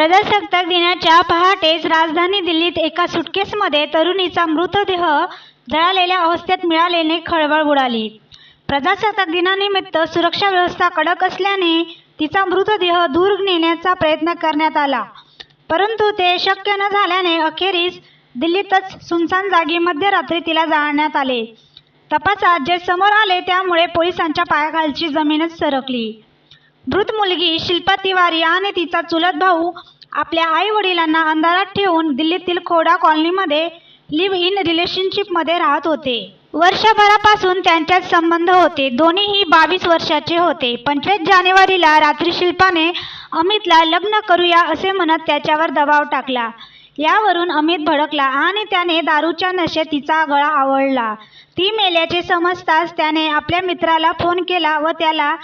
प्रजासत्ताक दिनाच्या पहाटेच राजधानी दिल्लीत एका सुटकेसमध्ये तरुणीचा मृतदेह जळालेल्या अवस्थेत मिळाल्याने खळबळ उडाली. प्रजासत्ताक दिनानिमित्त सुरक्षा व्यवस्था कडक असल्याने तिचा मृतदेह दूर नेण्याचा प्रयत्न करण्यात आला. परंतु ते शक्य न झाल्याने अखेरीस दिल्लीतच सुनसान जागी मध्यरात्री तिला जाळण्यात आले. तपासात जे समोर आले त्यामुळे पोलिसांच्या पायाखालची जमीनच सरकली. मृत मुलगी शिल्पा तिवारी आणि तिचा चुलत भाऊ आपल्या आई वडिलांना अंधारात ठेवून दिल्लीतील खोडा कॉलनीमध्ये लिव्ह इन रिलेशनशिपमध्ये राहत होते. वर्षभरापासून त्यांच्यात संबंध होते. दोन्हीही बावीस वर्षाचे होते. पंचवीस जानेवारीला रात्री शिल्पाने अमितला लग्न करूया असे म्हणत त्याच्यावर दबाव टाकला. यावरून अमित भडकला आणि त्याने दारूच्या नशेत तिचा गळा आवळला. ती मेल्याचे समजताच त्याने आपल्या मित्राला फोन केला व त्याला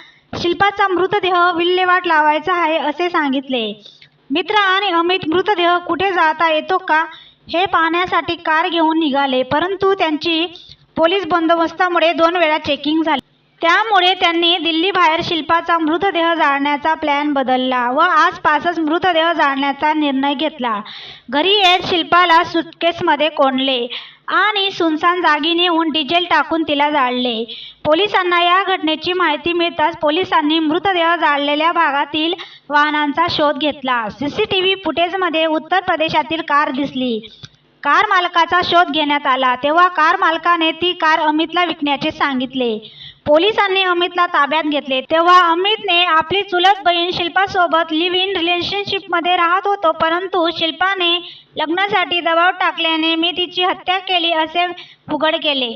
शिल्पाचा मृतदेह विल्हेवाट लावायचा आहे असे सांगितले. मित्र आणि अमित मृतदेह कुठे जाता येतो का हे पाहण्यासाठी कार घेऊन निघाले परंतु त्यांची पोलीस बंदोबस्तामुळे दोन वेळा चेकिंग झाली. त्यामुळे त्यांनी दिल्लीबाहेर शिल्पाचा मृतदेह जाळण्याचा प्लॅन बदलला व आसपासच मृतदेह जाळण्याचा निर्णय घेतला. घरी येत शिल्पाला सुटकेसमध्ये कोंडले आणि सुनसान जागी नेऊन डिझेल टाकून तिला जाळले. पोलिसांना या घटनेची माहिती मिळताच पोलिसांनी मृतदेह जाळलेल्या भागातील वाहनांचा शोध घेतला. सी सी टी व्ही फुटेजमध्ये उत्तर प्रदेशातील कार दिसली. कार मालकाचा शोध घेण्यात आला. तेव्हा कार मालकाने ती कार अमितला विकण्याचे सांगितले. पोलिसांनी अमितला ताब्यात घेतले. तेव्हा अमितने आपली चुलत बहीण शिल्पासोबत लिव्ह इन रिलेशनशिपमध्ये राहत होतो परंतु शिल्पाने लग्नासाठी दबाव टाकल्याने मी तिची हत्या केली असे उघड केले.